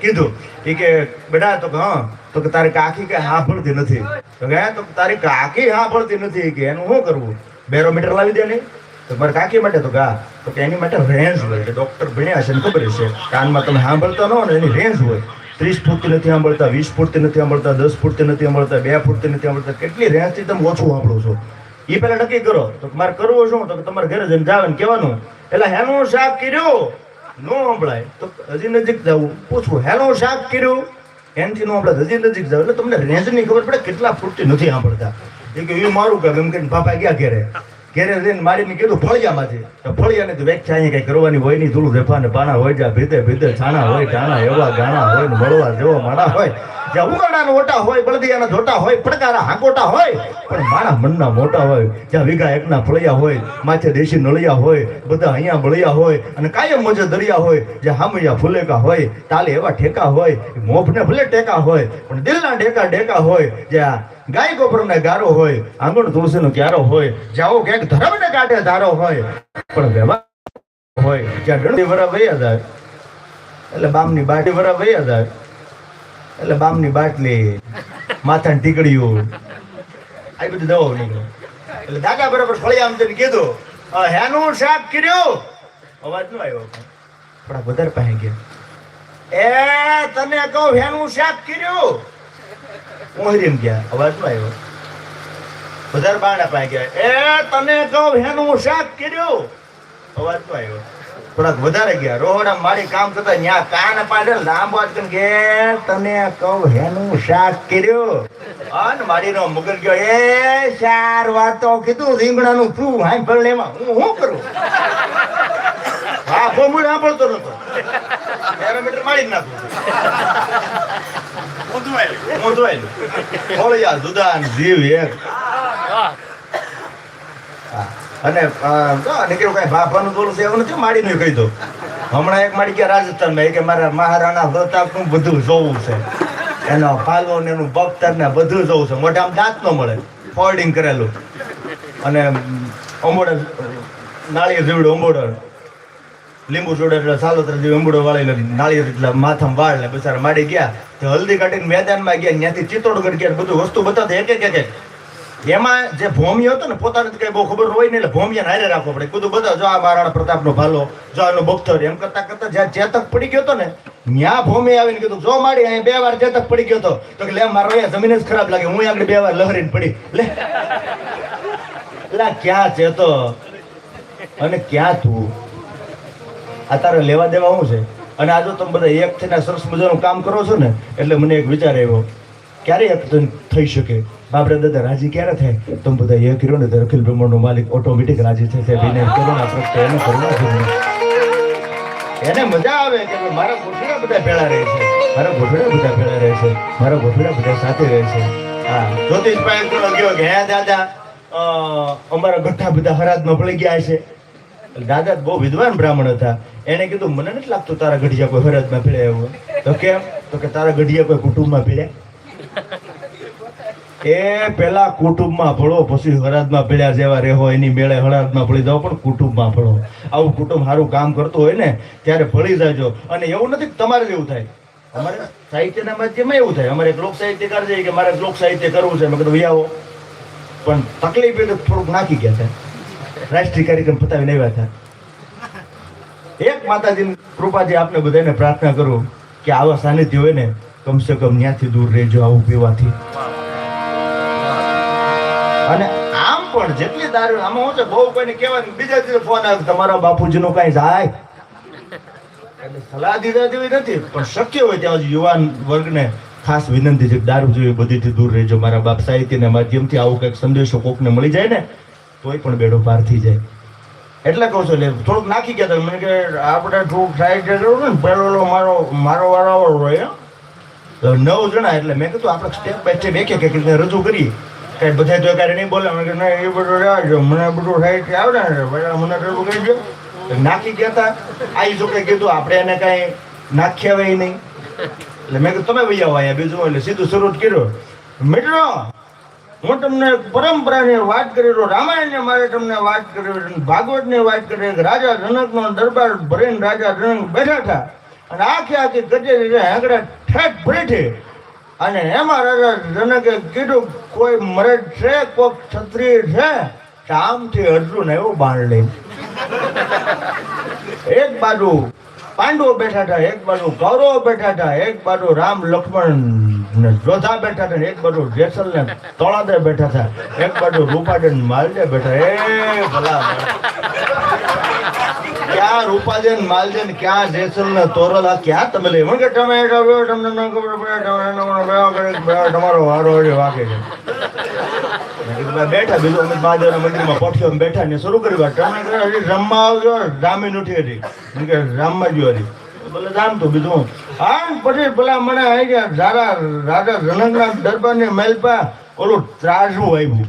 કીધું કે બેટા તો હા, તો કે તારી કાકી કે સાંભળતી નથી. તો કે તો તારી કાકી સાંભળતી નથી કે એનું શું કરવું? બેરોમીટર લાવી દે ને. તો મારે કાકી માટે તો ગા તો કે એની માટે રેન્જ હોય કે ડોક્ટર ભણ્યા છે ને ખબર છે કાનમાં તમે સાંભળતા ન ને, એની રેન્જ હોય. ત્રીસ ફૂટથી નથી સાંભળતા, વીસ ફૂટથી નથી સાંભળતા, દસ ફૂટથી નથી સાંભળતા, બે ફૂટથી નથી સાંભળતા. કેટલી રેન્જથી તમે ઓછું સાંભળો છો? એ પહેલાં નક્કી કરો. તો મારે કરવું શું? તો તમારે ઘરે જઈને જાવ ને કહેવાનું. એટલે હેનું શાક કર્યું નો સંભળાય તો હજી નજીક જવું પૂછવું હેલો શાક કર્યું એનથી નો આપણે હજી નજીક જાવ એટલે તમને રેન્જની ખબર પડે, કેટલા ફૂટથી નથી સાંભળતા. એ કે એ મારું કામ. એમ કહીને બાપા ગયા ઘેરે. ઘેરે જઈને મારીને કીધું, ફળિયામાંથી. તો ફળિયાને તો વ્યાખ્યા અહીંયા કઈ કરવાની હોય નહીં. ધૂળ રેફા પાના હોય જા, ભીતે ભીતે, છાણા હોય ટાણા એવા ગાણા હોય ને મળવા જેવો માણા હોય. જ્યાં ઉગાડાના ઓટા હોય, બળદિયાના જોટા હોય, પડકારા હાંકોટા હોય, પણ મારા મનના મોટા હોય, જ્યાં વિઘા એકના ફળિયા હોય, માથે દેશી નળિયા હોય, બધા અહીંયા બળિયા હોય, અને કાયમ મજે દરિયા હોય જે હામૈયા ફુલેકા હોય, તાલે એવા ઠેકા હોય મોફને ભલે ટેકા હોય, પણ દિલના ઢેકા ઢેકા હોય જે ગાય ગોપરને ગારો હોય, આંગણ તુલસીનો ક્યારો હોય જાઓ ક્યાંક ધર્મને કાંઠે ધારો હોય, પણ વ્યવહાર હોય, જ્યાં ગણતી વરા વૈયા જાય, એટલે બામની બાટી વરા વૈયા જાય. એટલે બામની બાટલી માથાની ટીકડીયું આ બધી દવાઓ નીકળે. એટલે દાદા બરાબર ફળિયા આમ જઈને કીધું "અ, હેનું શાક કર્યો અવાજ નો આવ્યો થોડા વધારે પાસે ગયા. એ તને કહું હેનું શાક કર્યું મોહરીમ ગયા. અવાજ નો આવ્યો. વધારે બાણા પાસે ગયા. એ તને કહું હેનું શાક કર્યું અવાજ નો આવ્યો. થોડાક વધારે ગયા. રોહડા મારી કામ કરતા ન્યા કાન પાડે લાંબો હાથ કે તને કહું હેનું શાક કર્યું. અન મારી નો મગર ગયો એ ચાર વાતો કીધું રીંગણાનું શું ભલે એમાં. હું શું કરું? હા ફોર્મુલ સાંભળતો નતો. બેરોમીટર મારી જ નાખું મોઢવાયેલું. ફળિયા જુદા ને જીવ એક. અને નીકળ્યું કાંઈ ભાભાનું બોલું છે એવું નથી, માડીનું કહી દો હમણાં એક માડી ગયા રાજસ્થાનમાં કે મારા મહારાણા પ્રતાપનું બધું જોવું છે. એનો ફાલો ને એનું બખ્તર ને બધું જોવું છે. મોઢામાં દાંત ન મળે. ફોલ્ડિંગ કરેલું. અને અંબોડે, નાળિયેર જેવડું અંબોડો. લીંબુ જોડે એટલે સાલોતરા જેવી અંબુડો વાળીને નાળિયેર એટલે માથામાં વાળ ને બિચારા માડી ગયા, તો હલ્દી કાઢીને મેદાનમાં ગયા, ત્યાંથી ચિત્તોડગઢ ગયા બધું વસ્તુ બતાવતા એક એક એક એમાં જે ભોમિયો હતો ને, પોતાને કઈ બહુ ખબર હોય ને એટલે ભોમિયાને હારે રાખવો પડે. કીધું, બધા જો આ મહારાણા પ્રતાપનો ભાલો, જો આનો બખ્તર એમ કરતા કરતા જ્યાં ચેતક પડી ગયો હતો ને ત્યાં ભોમી આવીને કીધું, જો માડી અહીં બે વાર ચેતક પડી ગયો હતો. તો કે, લે, મારો અહીંયા જમીન જ ખરાબ લાગે, હું આગળ બે વાર લહરીને પડી. લે. લા, ક્યાં ચેતો અને ક્યાં તું? આ તારે લેવા દેવા શું છે? અને આજે તમે બધા એક થઈને સરસ મજાનું કામ કરો છો ને, એટલે મને એક વિચાર આવ્યો. ક્યારે એક થઈ શકે? બાપરા દાદા રાજી ક્યારે થાય? તમે બધા એ કર્યો ને તો અખિલ બ્રહ્માંડનો માલિક ઓટોમેટિક રાજી થશે. વિનય કરુણા પ્રત્યે એને કરુણા એને મજા આવે કે મારા ગોઠડા બધા ભેળા રહે છે. મારા ગોઠડા બધા ભેળા રહે છે. મારા ગોઠડા બધા સાથે રહે છે. હા. જ્યોતિષભાઈ બોલો ગયો કે હે દાદા અમારા ગઠ્ઠા બધા હરાજમાં પડી ગયા છે. દાદા બહુ વિદ્વાન બ્રાહ્મણ હતા. એને કીધું મને નથી લાગતું તારા ગઢિયા કોઈ હરાજમાં ભેળ્યા એવું તો કેમ? તો કે તારા ગઢિયા કોઈ કુટુંબમાં ભીડ્યા એ પેલા કુટુંબમાં ભળો, પછી હરાજમાં ભળ્યા જેવા રહેવો એની મેળે હરાજમાં ભળી જાઓ, પણ કુટુંબમાં ભળો. આવું કુટુંબ સારું કામ કરતું હોય ને, ત્યારે ભળી જાજો. અને એવું નથી કે તમારે એવું થાય. અમારે સાહિત્યના માધ્યમમાં એવું થાય. અમારે એક લોક સાહિત્યકાર છે કે મારે લોક સાહિત્ય કરવું છે. મેં કીધું "ભાઈ આવો. પણ તકલીફ એટલે થોડુંક નાખી ગયા હતા રાષ્ટ્રીય કાર્યક્રમ પતાવીને આવ્યા હતા. એક માતાજીની કૃપાજી આપને બધાને પ્રાર્થના કરું કે આવા સાનિધ્ય હોય ને, કમસે કમ ત્યાંથી દૂર રહેજો આવું પીવાથી અને આમ પણ જેટલી દારૂ આમાં હું છે, બહુ કોઈને કહેવાય બીજા દિવસે ફોન આવે તમારા તમારા બાપુજીનું કાંઈ જાય. સલાહ દીધા જેવી નથી, પણ શક્ય હોય ત્યાં યુવાન વર્ગને ખાસ વિનંતી છે દારૂ જેવી બધીથી દૂર રહેજો. મારા બાપ સાહિત્યના માધ્યમથી આવું કંઈક સંદેશો કોકને મળી જાય ને, તોય પણ બેડો પાર થઈ જાય. એટલે કહું છું, એટલે થોડુંક નાખી ગયા તમે કે આપણે થોડુંક કર્યું ને, પેલો મારો મારો વાળો હોય. નવ જણા, એટલે મેં કીધું આપણે સ્ટેપ બાય સ્ટેપ એક એક રીતે રજૂ કરીએ. કઈ બધા તો ક્યારે નહીં બોલે. મેં ના, એ બધું રહેવા મને બધું સાહિત્ય આવડે ને બધા મને રજૂ કહી દો. નાખી ગયા હતા આ જો કંઈ કીધું, આપણે એને કાંઈ નાખ્યા હોય નહીં. એટલે મેં કીધું, તમે વૈયા અહીંયા બીજું. એટલે સીધું શરૂ કર્યો. મિત્રો, હું તમને પરંપરાની વાત કરી રહ્યો રામાયણની મારે તમને વાત કરી ભાગવતની વાત કરી રાજા જનકનો દરબાર ભરીને રાજા જનક બેઠા હતા. અને આખી આખી કચેરી હેંગડા ઠેક ભરી અને એમાં રાજા જનકે કીધું, કોઈ મરજ છે કોઈ ક્ષત્રિય છે આમથી અર્જુન એવું બાણ લઈ એક બાજુ પાંડવો બેઠા હતા, એક બાજુ કૌરવો બેઠા હતા, એક બાજુ રામ, લક્ષ્મણ ને જોધા બેઠા હતા, એક બાજુ જેસલ ને તળાદે બેઠા હતા, એક બાજુ રૂપાડે માલદે બેઠા એ ભલા ક્યાં રૂપાજે ને માલદે ને ક્યાં જેસલ ને તોરલ ક્યાં તમે લઈ? કે તમે તમને તમારો વારો વાગે છે. બેઠા બીજું અમે મહાદેવના મંદિરમાં પોઠીઓ બેઠા ને શરૂ કર્યું. હજી રમવા આવજો. નથી હતી કે રામમાં હતી ભલે રામ તો બીજું હા. પછી પેલા મને આવી ગયા રાજા રાજા જનકના દરબારની મેલપા, ઓલું ત્રાજવું આવ્યું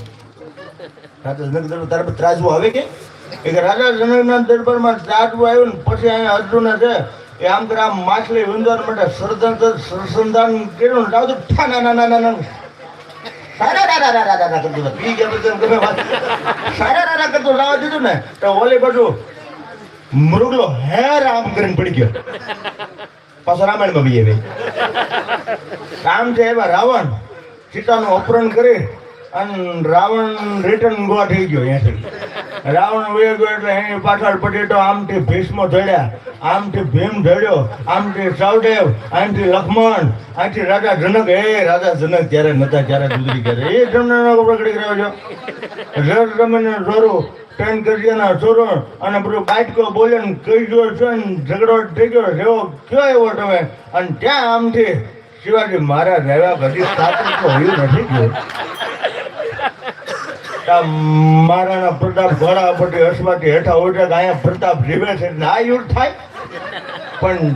રાજા રણંગ દરબાર, તારા ત્રાજવું આવે કે? એ કે રાજા રણંગના દરબારમાં ત્રાજવું આવ્યું ને પછી અહીંયા અર્જુન છે, એ આમ કરે આમ માછલી વિંદર માટે સરસંધાન કર્યું ને તાવ તો ઠા નાના નાના ના ના ના સારા રારા રારા રારા કરતો ગમે વાત. સારા રારા કરતો લાવવા દીધું ને તો ઓલી બાજુ મૃગલો હે રામ કરીને પડી ગયો પાછો રામાયણમાં બી ભાઈ રામ છે એવા રાવણ સીતાનું અપહરણ કરી અને રાવણ રિટર્ન ગોવા થઈ ગયો અહીંયાથી રાવણ વયો ગયો એટલે એની પાછળ પટેટો આમથી ભીષ્મ ધડ્યા આમથી ભીમ ધડ્યો આમથી સૌદેવ આમથી લક્ષ્મણ, આથી રાજા જનક. એ રાજા જનક ત્યારે નતા ત્યારે ગુજરી ગયા એ તમને પકડી રહ્યો છો. રસ રમીને જોરું ટ્રેન કર્યાના ચોરો અને બધું બાટકો બોલે ને કઈ ગયો છે ને, ઝઘડો થઈ ગયો રહ્યો કયો એવો તમે? અને ત્યાં આમથી શિવાજી મહારાજ રહેવા કદી સ્થાપન તો હોયું નથી ગયું. મહારાણા પ્રતાપ ઘોડા પટી હસમાંથી હેઠા ઉઠે અહીંયા પ્રતાપ જીવે છે ના યુદ્ધ થાય. પણ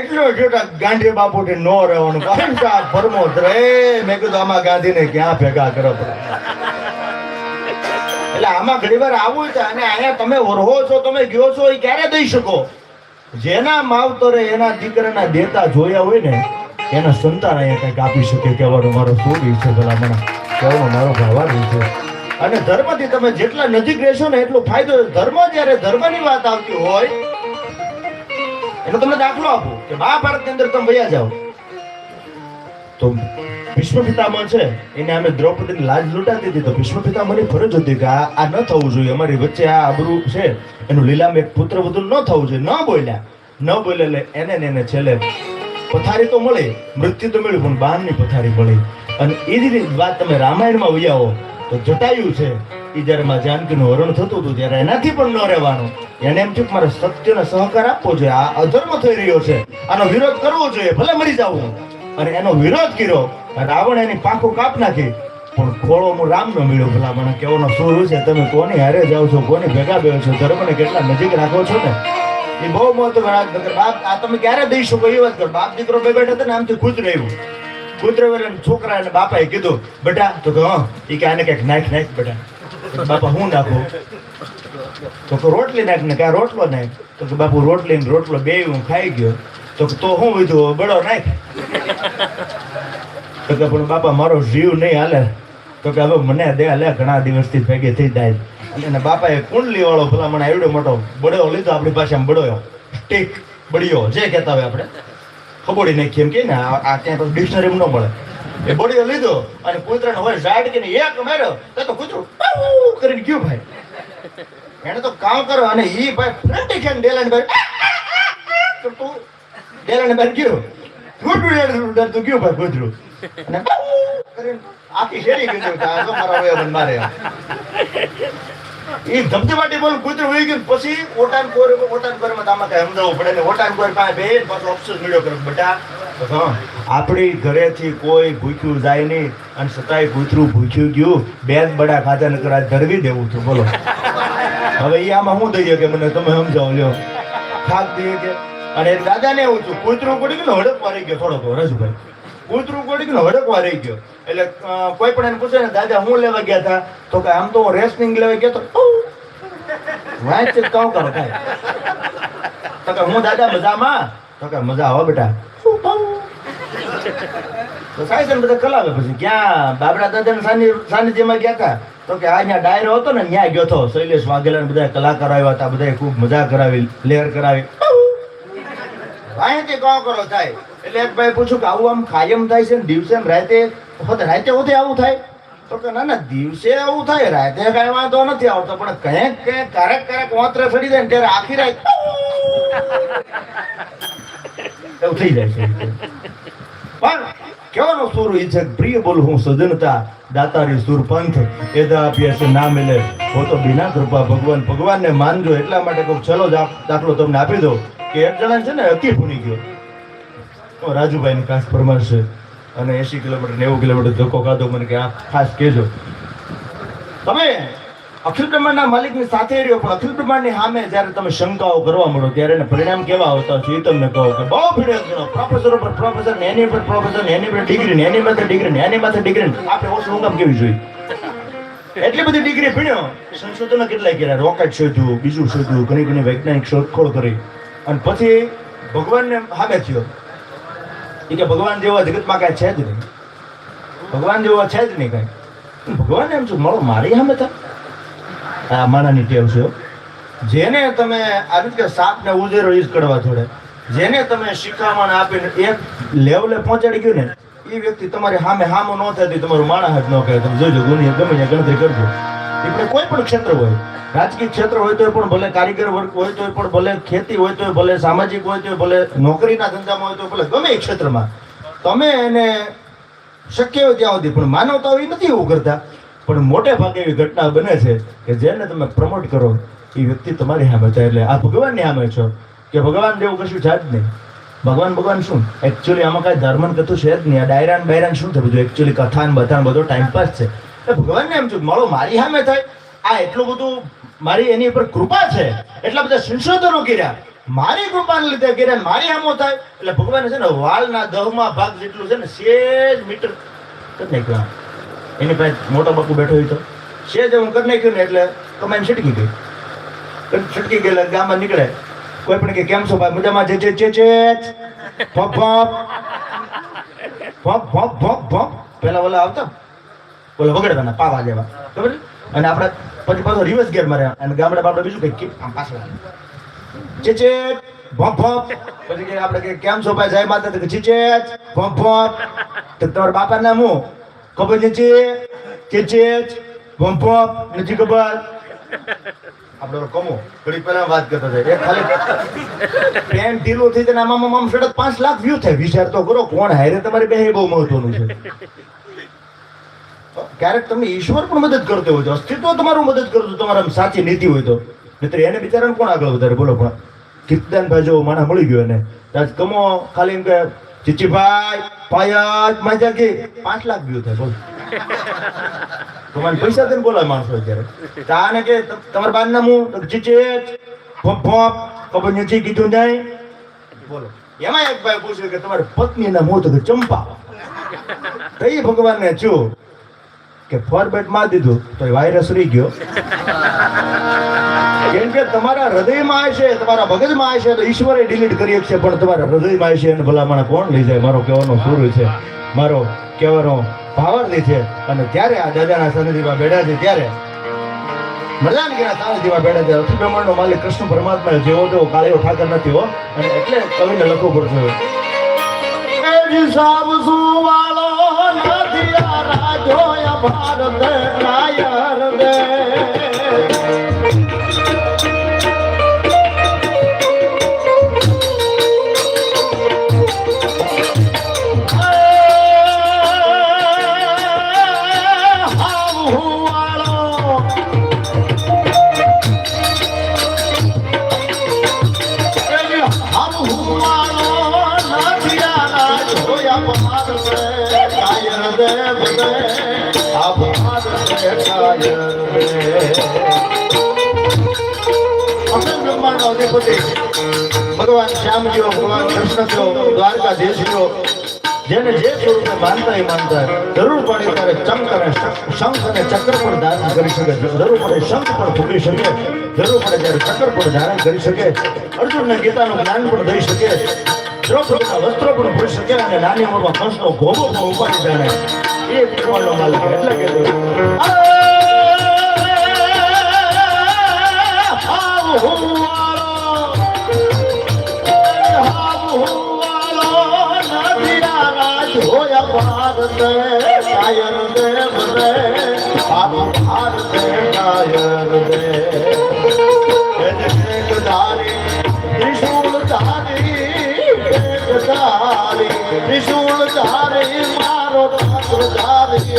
એટલો જોતા ગાંધી બાપુથી ન રહેવાનું. કારણ કે આ પરમો રે મેં કીધું આમાં ગાંધીને ક્યાં ભેગા કરો એટલે આમાં ઘણી વાર આવું છે અને અહીંયા તમે ઓરહો છો, તમે ગયો છો, એ ક્યારે દઈ શકો? જેના માવતરે એના દીકરાના દેતા જોયા હોય ને, એના સંતાન અહીંયા કંઈક આપી શકે, કહેવાનું મારો શું છે ભલા મને? કહેવાનો મારો ભાવા રીત છે. અને ધર્મથી તમે જેટલા નજીક રહેશો ને એટલો ફાયદો. ધર્મ જ્યારે ધર્મની વાત આવતી હોય, એનો તમને દાખલો આપો કે મહાભારતની અંદર તમે વયા જાઓ. તો ભીષ્મ પિતામહ છે એને અમે દ્રૌપદીની લાજ લૂંટાતી હતી તો ભીષ્મ પિતામહની ફરજ હતી કે આ ન થવું જોઈએ. અમારી વચ્ચે આ આબરૂ છે, એનું લીલામ એક પુત્ર વધુ ન થવું જોઈએ. ન બોલ્યા. ન બોલે એટલે એને એને છેલ્લે પથારી તો મળી, મૃત્યુ તો મળ્યું, પણ બાણની પથારી મળી. અને એ જ વાત તમે રામાયણમાં વૈયા જટાયુ છે. એ જ્યારે માં જાનકીનું હરણ થતું હતું, ત્યારે એનાથી પણ ન રહેવાનું. એને એમ થયું મારે સત્યને સહકાર આપવો જોઈએ. આ અધર્મ થઈ રહ્યો છે. આનો વિરોધ કરવો જોઈએ. ભલે મરી જાવું અને એનો વિરોધ કર્યો. રાવણ એની પાંખો કાપ નાખી. પણ ખોળો હું રામ ન મળ્યો. ભલા મને કેવાનો શું છે? તમે કોની હારે જાઓ છો? કોની ભેગા બેહો છો? ધર્મને કેટલા નજીક રાખો છો ને? એ બહુ મહત્વ બાપ, આ તમે ક્યારે દઈ શકો વાત? કરો બાપ દીકરો બે બેઠા હતા ને, આમથી ખુદ રહ્યું કૂતરો વેરે છોકરા અને બાપાએ કીધું, બેટા, તો કે હા એ કે આને કંઈક નાખ નાખ, બેટા. બાપા, હું નાખું? તો કે, રોટલી નાખ. ને ક્યાં રોટલો નાખ. તો કે, બાપુ, રોટલી ને રોટલો બે હું ખાઈ ગયો. તો તો હું વિધું, બળો નાખ. તો કે, પણ બાપા, મારો જીવ નહીં હાલે. તો કે, હવે મને દે લે ઘણા દિવસથી ભેગી થઈ જાય. અને બાપાએ કુંડલી વાળો ભલા મને આવડો મોટો, બળો લીધો આપણી પાસે, આમ બળો ટીક, બળિયો, જે કહેતા હોય આપણે. ખબોડી નાખી એમ કે ને આ ત્યાં પછી ડિક્શનરી ન મળે. એ બોડી લીધો અને કૂતરાને હોય ઝાડ કે એક માર્યો. તો તો કૂતરું કરીને ગયું ભાઈ. એને તો કામ કરો અને ઈ ભાઈ ફ્રન્ટી ખેન ડેલાને ભાઈ કરતું ડેલાને બાર ગયો. કૂતરું ડેલાને તો ગયું ભાઈ કૂતરું. અને આખી શેરી ગયું તો મારા વયો મારે એ ધબધબાટી બોલ, કૂતરું વહી ગયું પછી ઓટાન કોર ઓટાન કોરમાં આમાં કઈ સમજાવવું પડે ને ઓટાન કોર પાસે બે પાછો અફસોસ મળ્યો કરો બેટા આપણી ઘરેથી કોઈ ભૂખ્યું જાય નહીં અને છતાંય કૂતરું ભૂખ્યું ગયું. બેન બડા ખાતા ને કરા ધરવી દેવું છું. બોલો. હવે એ આમાં શું દઈએ કે મને તમે સમજાવો લ્યો. ખાક દઈએ કે અને દાદા દાદાને એવું છું કૂતરું પડી ગયું હડપ મારી ગયો થોડોક રજુભાઈ કૂતરું કોડી ગયું હડકવા રહી ગયો. એટલે કોઈ પણ એને પૂછે ને, દાદા, હું લેવા ગયા હતા તો કે, આમ તો હું રેસલિંગ લેવા ગયો તો વાંચે કહો કરો કાંઈ. તો કે, હું દાદા મજામાં? તો કે, મજા આવો બેટા. તો સાહેબ ને બધા કલાવે પછી. ક્યાં બાબરા દાદા સાનિધ્યમાં ગયા હતા તો કે, આ અહીંયા ડાયરો હતો ને ત્યાં ગયો હતો શૈલેષ વાઘેલા બધા કલાકાર આવ્યા હતા બધા ખૂબ મજા કરાવી લેર કરાવી. અહીંથી કહો કરો થાય એટલે એક ભાઈ પૂછ્યું કે આવું આમ કાયમ થાય છે દિવસે રાતે? રાતે હોતે આવું થાય? તો કે ના ના, દિવસે આવું થાય. રાતે કાંઈ વાંધો નથી આવતો, પણ કંઈક કંઈક ક્યારેક ક્યારેક વાંતરે ફરી જાય ને ત્યારે આખી રાત એવું થઈ જાય છે. પણ કેવાનો સુર ઈ છે પ્રિય બોલ હું સજનતા દાતારી સુર પંથ. એદા આપીએ છે ના મિલે. હો તો બિના કૃપા, ભગવાન, ભગવાનને માનજો. એટલા માટે કોઈ ચલો દાખલો તમને આપી દો કે એક જણા છે ને અતિ ભૂલી ગયો. તો રાજુભાઈ ની ખાસ ફરમાશ અને એસી કિલોમીટર નેવું કિલોમીટર ધોકો ખાધો. મને કે, આ ખાસ કહેજો. તમે અખિલ બ્રહ્માંડના માલિકની સાથે રહ્યો, પણ અખિલ બ્રહ્માંડની સામે જ્યારે તમે શંકાઓ કરવા મળો ત્યારે એને પરિણામ કેવા આવતા છે એ તમને કહો કે, બહુ ભીડે પ્રોફેસર ઉપર પ્રોફેસર ને એની ઉપર પ્રોફેસર ને એની ઉપર ડિગ્રી ને એની માથે ડિગ્રી ને એની માથે ડિગ્રી આપણે ઓછું ઊંઘામ કેવી જોઈએ? એટલી બધી ડિગ્રી ભણ્યો. સંશોધનો કેટલાય કર્યા? રોકેટ શોધ્યું, બીજું શોધ્યું, ઘણી ઘણી વૈજ્ઞાનિક શોધખોળ કરી. અને પછી ભગવાનને સામે થયો. એ કે ભગવાન જેવો જગતમાં કાંઈ છે જ નહીં. ભગવાન જેવો છે જ નહીં કાંઈ. ભગવાન એમ છું, મળો મારી સામે થાય આ માણાની ટેવ છે જેને તમે આ રીતે સાપ ને ઉજેરો યુઝ કરવા જોડે. જેને તમે શિખામણ આપીને એક લેવલે પહોંચાડી ગયું ને એ વ્યક્તિ તમારી સામે સામો ન થાય તમારું માણસ જ ન કહે તમે જોજો ગુની ગમે ત્યાં ગણતરી કરજો. એટલે કોઈ પણ ક્ષેત્ર હોય, રાજકીય ક્ષેત્ર હોય તો પણ ભલે કારીગર વર્ગ હોય તો પણ ભલે ખેતી હોય તો ભલે સામાજિક હોય તો ભલે નોકરીના ધંધામાં હોય તો ભલે ગમે એ ક્ષેત્રમાં, તમે એને શક્ય હોય ત્યાં સુધી, પણ માનવતા એ નથી એવું કરતા. પણ મોટે ભાગે એવી ઘટના બને છે કે જેને તમે પ્રમોટ કરો, એ વ્યક્તિ તમારી સામે છે. એટલે આ ભગવાનની સામે છો કે ભગવાન જેવું કશું છે જ નહીં. ભગવાન ભગવાન શું? એકચ્યુઅલી આમાં કાંઈ ધર્મ ને કથું છે જ નહીં. આ ડાયરાન બાયરાન શું થયું બધું? એકચ્યુઅલી કથા ને બધા બધો ટાઈમ પાસ છે. ભગવાનને એમ છું મારો, મારી સામે થાય. આ એટલું બધું મારી એની ઉપર કૃપા છે. એટલા બધા સંશોધનો કર્યા. મારી કૃપાને લીધે કર્યા મારી સામો થાય. એટલે ભગવાને છે ને વાલના દહમાં ભાગ જેટલું છે ને સેજ મીટર કરી નાખ્યું. એની પાસે મોટો બાપુ બેઠો હોય તો. સેજ હું કરી નાખ્યું ને એટલે કમાઈને છટકી ગઈ. છટકી ગયેલા ગામમાં નીકળે. કોઈ પણ કે, કેમ છો ભાઈ? મજામાં? જે જે જે ભપ ભપ. ભપ ભપ ભપ, ભોપ. પેલા ઓલા આવતા. ઓલા વગડવાના પાવા જેવા. ખબર અને આપણે પછી પાછો રિવર્સ ગેર મારે અને ગામડા આપણે બીજું કઈ કે આમ પાછળ જે ચે ભોપ ભોપ. પછી કે આપણે કે કેમ છો ભાઈ? માતા કે ચે ચે ભોપ ભોપ. તો તમારા બાપા નામ હું ખબર છે ચે ચે ભોપ ભોપ. નથી ખબર? આપણે કમો ઘડી પહેલા વાત કરતા હતા. એક ખાલી પેન ઢીલું થઈ જાય આમાં આમ સડક પાંચ લાખ વ્યૂ થાય. વિચાર તો કરો, કોણ હારે તમારી બે બહુ મહત્વનું છે. ક્યારેક તમે ઈશ્વર પણ મદદ કરતો હોય તો, અસ્તિત્વ તમારું મદદ કરતું તમારા સાચી નીતિ હોય તો. મિત્ર એને બિચારાને કોણ આગળ વધારે? બોલો પણ. કીર્તન ભાઈ જો માણા મળી ગયો એને. આજ કમો ખાલી એમ કે ચીચીભાઈ પાયાજ માજા કે પાંચ લાખ વ્યૂ થાય, બોલો. તમારે પૈસા દઈને બોલાય માણસો અત્યારે. તાને કે તમારે બાન નામ હું ચીચે ફોપ ફોપ. ખબર નથી કીધું નહીં બોલો. એમાં એક ભાઈ પૂછ્યું કે, તમારી પત્ની નામ હું તો ચંપા. કઈ ભગવાનને છું કે ફોરબેટમાં દીધું તો વાયરસ રહી ગયો. કેમ કે તમારા હૃદયમાં હશે તમારા મગજમાં હશે તો ઈશ્વરે ડિલીટ કરી શકશે પણ તમારા હૃદયમાં હશે એને ભલામણ કોણ લઈ જાય? મારો કહેવાનો સુર છે. મારો કહેવાનો ભાવાર્થી છે. અને ત્યારે આ દાદાના સન્નિધિમાં બેઠા છે, ત્યારે મરદાનગીના છે. કૃષ્ણ પરમાત્મા જેવો તેવો કાળિયો ઠાકર નથી હો. અને એટલે કવિને લખવું પડશે. રાજા જોયા ભારત નાયા નથી આ રાજો ભારત નાયર દે ભગવાન શ્યામજીઓ, ભગવાન કૃષ્ણજીઓ દ્વારકાધીશજીઓ, જેને જે સ્વરૂપે માનતા એ માનતા જરૂર પડે ત્યારે ચંક અને શંખ અને ચક્ર પણ ધારણ કરી શકે જરૂર પડે શંખ પણ ફૂંકી શકે. જરૂર પડે ત્યારે ચક્ર પણ ધારણ કરી શકે. અર્જુનને ગીતાનું જ્ઞાન પણ દઈ શકે. ત્રણસો ટકા વસ્ત્રો પણ ભૂલ શકે અને નાની ઉંમરમાં હંસનો ભોગો પણ ઉપાડી જાણે એ ભગવાનનો માલિક એટલે કે ભારત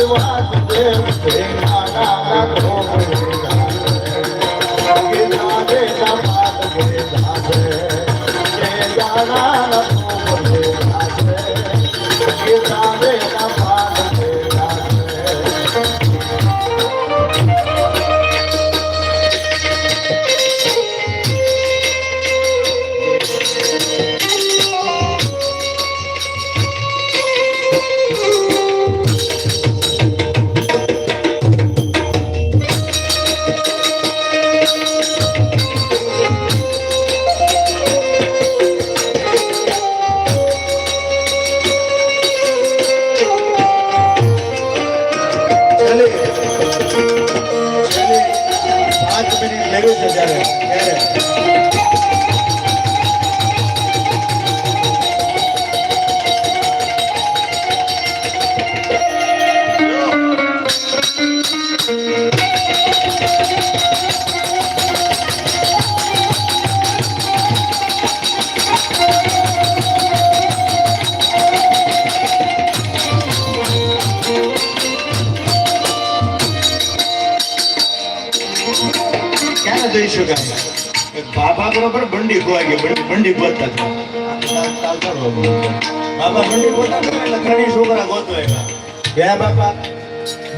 વાસુદેવ છે નાના ના ધોમ રાધે રાધે રાધે જય જાના બાબા બરોબર બંડી ખોવાઈ ગઈ, બંડી બરોબર. બાબા બંડી હતા એટલે છોકરા આવ્યા. ગયા બાપા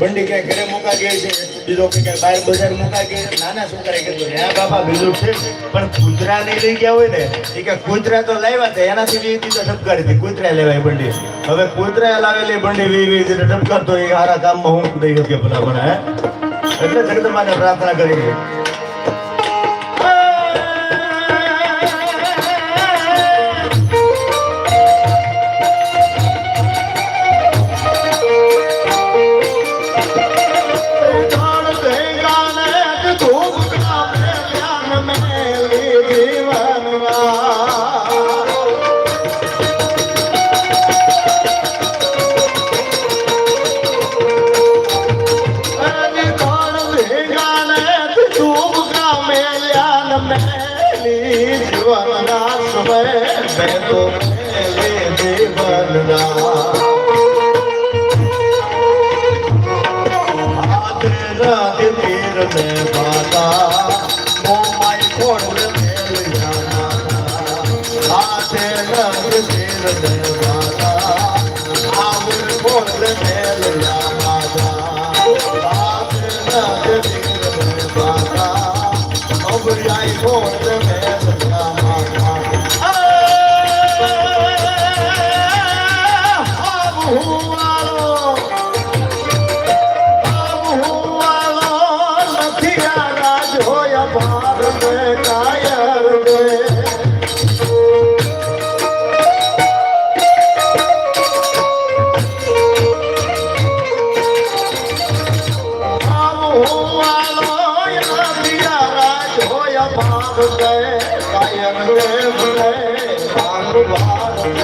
બંડી ક્યાંય ઘરે મૂકા ગઈ છે, બીજો ક્યાંય બહાર બજાર મૂકા ગઈ છે, નાના છોકરાએ કીધું હે બાપા બીજું છે. પણ કૂતરા નહીં લઈ ગયા હોય ને, એ કે કૂતરા તો લાવ્યા હતા, એનાથી વી તો ઠપકારી હતી. કૂતરા લેવાય બંડી. હવે કૂતરા લાવેલી બંડી વી વી એટલે ઠપકારતો એ હારા કામમાં હું દઈ શકે ભલા ભલા હે? એટલે જગદંબાને પ્રાર્થના કરી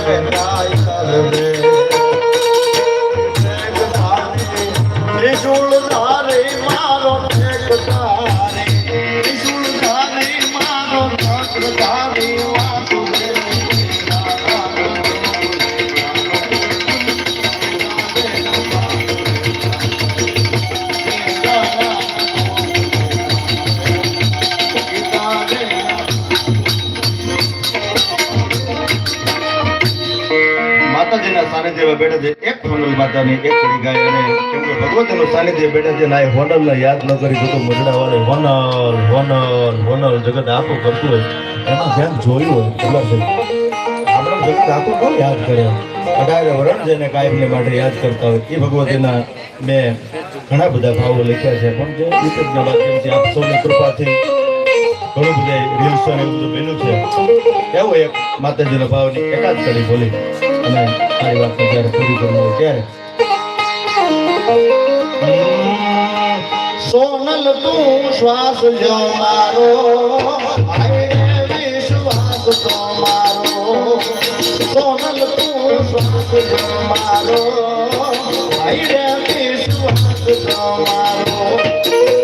রাখবেন માતાની ગાય અને કેમ કે ભગવતીનું બેઠા છે યાદ ન કરી તો મજડા વાળે હોનલ હોનલ જગત આખું કરતું હોય. જોયું હોય યાદ કરે? અઢારે વરણ જેને માટે યાદ કરતા હોય, એ ભગવતીના મેં ઘણા બધા ભાવો લખ્યા છે. પણ જે વિશેષ માધ્યમથી આપ સૌની કૃપાથી ઘણું બધા રીલ્સો એવું બન્યું છે. એવું એક માતાજીના ભાવની એકાદ કરી બોલી. અને મારી વાત જ્યારે પૂરી કરવી ત્યારે સોનલ, તું શ્વાસ જો મારો. વિશ્વાસ તો મારો. સોનલ, તું શ્વાસ જો મારો. વિશ્વાસ જો મારો.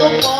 એક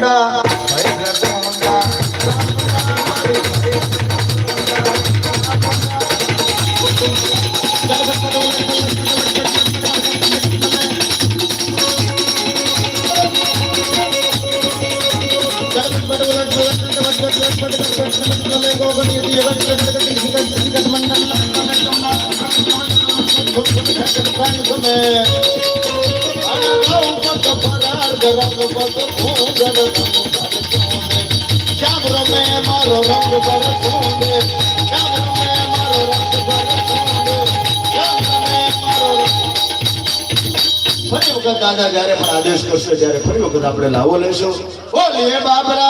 Yeah. ફરી વખત દાદા જ્યારે પણ આદેશ કરશે ત્યારે ફરી વખત આપણે લાવો લેશો બોલીએ બાબરા